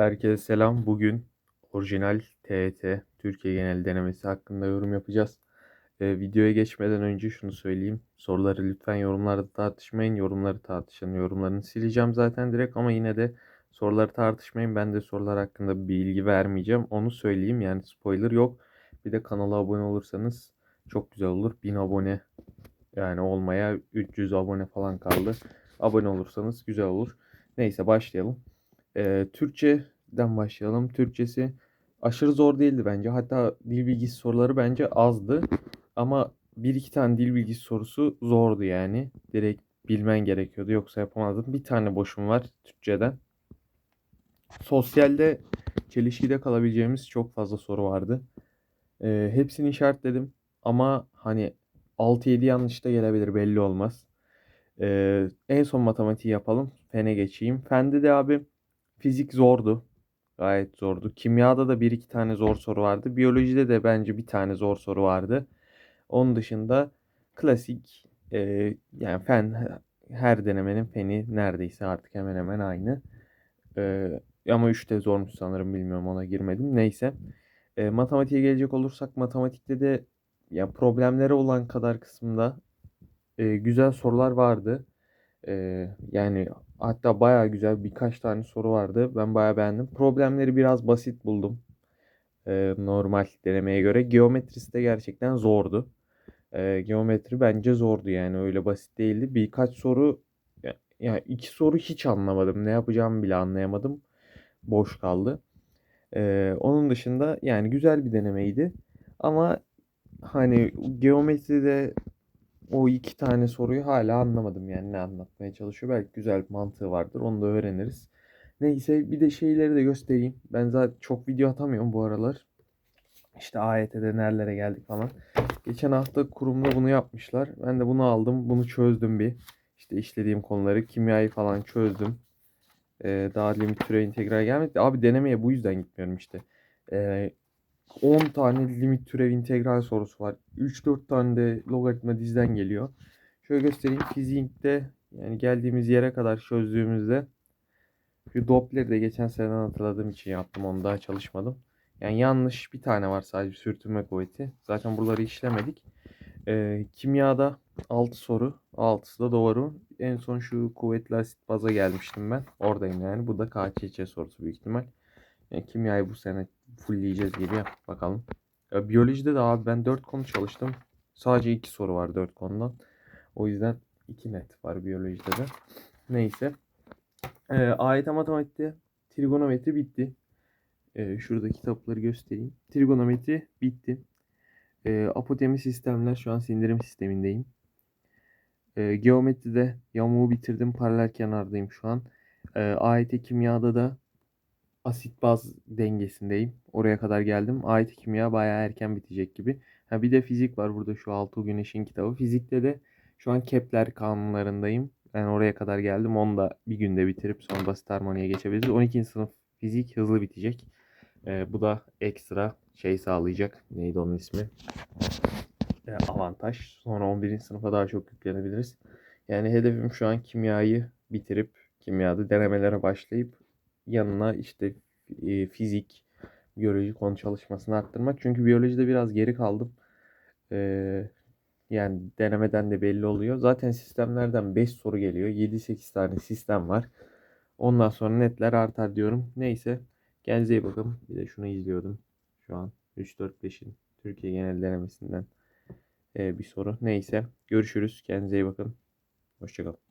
Herkese selam. Bugün orijinal TET Türkiye genel denemesi hakkında yorum yapacağız. Ee, videoya geçmeden önce şunu söyleyeyim. Soruları lütfen yorumlarda tartışmayın. Yorumları tartışın. Yorumlarını sileceğim zaten direkt ama yine de soruları tartışmayın. Ben de sorular hakkında bilgi vermeyeceğim. Onu söyleyeyim. Yani spoiler yok. Bir de kanala abone olursanız çok güzel olur. 1000 abone yani olmaya 300 abone falan kaldı. Abone olursanız güzel olur. Neyse başlayalım. Ee, Türkçeden başlayalım. Türkçesi aşırı zor değildi bence. Hatta dil bilgisi soruları bence azdı. Ama bir iki tane dil bilgisi sorusu zordu yani. Direkt bilmen gerekiyordu. Yoksa yapamazdım. Bir tane boşum var Türkçeden. Sosyalde çelişkide kalabileceğimiz çok fazla soru vardı. Ee, hepsini işaretledim. Ama hani 6-7 yanlış da gelebilir belli olmaz. Ee, en son matematiği yapalım. Fene geçeyim. Fende de abi fizik zordu. Gayet zordu. Kimyada da bir iki tane zor soru vardı. Biyolojide de bence bir tane zor soru vardı. Onun dışında klasik e, yani fen her denemenin feni neredeyse artık hemen hemen aynı. E, ama 3 de zormuş sanırım bilmiyorum ona girmedim. Neyse. E, matematiğe gelecek olursak matematikte de ya problemleri olan kadar kısımda e, güzel sorular vardı. E, yani hatta bayağı güzel birkaç tane soru vardı. Ben bayağı beğendim. Problemleri biraz basit buldum. E, normal denemeye göre. Geometrisi de gerçekten zordu. E, geometri bence zordu yani öyle basit değildi. Birkaç soru ya, ya iki soru hiç anlamadım. Ne yapacağımı bile anlayamadım. Boş kaldı. E, onun dışında yani güzel bir denemeydi. Ama hani geometride o iki tane soruyu hala anlamadım yani ne anlatmaya çalışıyor. Belki güzel bir mantığı vardır. Onu da öğreniriz. Neyse bir de şeyleri de göstereyim. Ben zaten çok video atamıyorum bu aralar. İşte AYT'de nerelere geldik falan. Geçen hafta kurumda bunu yapmışlar. Ben de bunu aldım. Bunu çözdüm bir. İşte işlediğim konuları. Kimyayı falan çözdüm. Ee, daha limit türe integral gelmedi. Abi denemeye bu yüzden gitmiyorum işte. Ee, 10 tane limit türev integral sorusu var. 3-4 tane de logaritma dizden geliyor. Şöyle göstereyim. Fizikte yani geldiğimiz yere kadar çözdüğümüzde şu Doppler'i de geçen seneden hatırladığım için yaptım. Onu daha çalışmadım. Yani yanlış bir tane var sadece sürtünme kuvveti. Zaten buraları işlemedik. Ee, kimyada 6 soru. 6'sı da doğru. En son şu kuvvetli asit baza gelmiştim ben. Oradayım yani. Bu da KÇÇ sorusu büyük ihtimal. Yani kimyayı bu sene fullleyeceğiz gibi bakalım. Ya, biyolojide de abi ben 4 konu çalıştım. Sadece 2 soru var 4 konudan. O yüzden 2 net var biyolojide de. Neyse. Ee, AYT matematikte trigonometri bitti. Ee, şurada kitapları göstereyim. Trigonometri bitti. Ee, apotemi sistemler şu an sindirim sistemindeyim. Ee, geometride yamuğu bitirdim. Paralel kenardayım şu an. Ee, AYT kimyada da asit baz dengesindeyim. Oraya kadar geldim. Ait kimya bayağı erken bitecek gibi. Ha bir de fizik var burada şu Altı Güneş'in kitabı. Fizikte de şu an Kepler kanunlarındayım. Ben oraya kadar geldim. Onu da bir günde bitirip sonra basit harmoniye geçebiliriz. 12. sınıf fizik hızlı bitecek. Ee, bu da ekstra şey sağlayacak. Neydi onun ismi? Ee, avantaj. Sonra 11. sınıfa daha çok yüklenebiliriz. Yani hedefim şu an kimyayı bitirip kimyada denemelere başlayıp yanına işte e, fizik, biyoloji konu çalışmasını arttırmak. Çünkü biyolojide biraz geri kaldım. Ee, yani denemeden de belli oluyor. Zaten sistemlerden 5 soru geliyor. 7-8 tane sistem var. Ondan sonra netler artar diyorum. Neyse. Kendinize iyi bakın. Bir de şunu izliyordum. Şu an 3-4-5'in Türkiye genel denemesinden e, bir soru. Neyse. Görüşürüz. Kendinize iyi bakın. Hoşçakalın.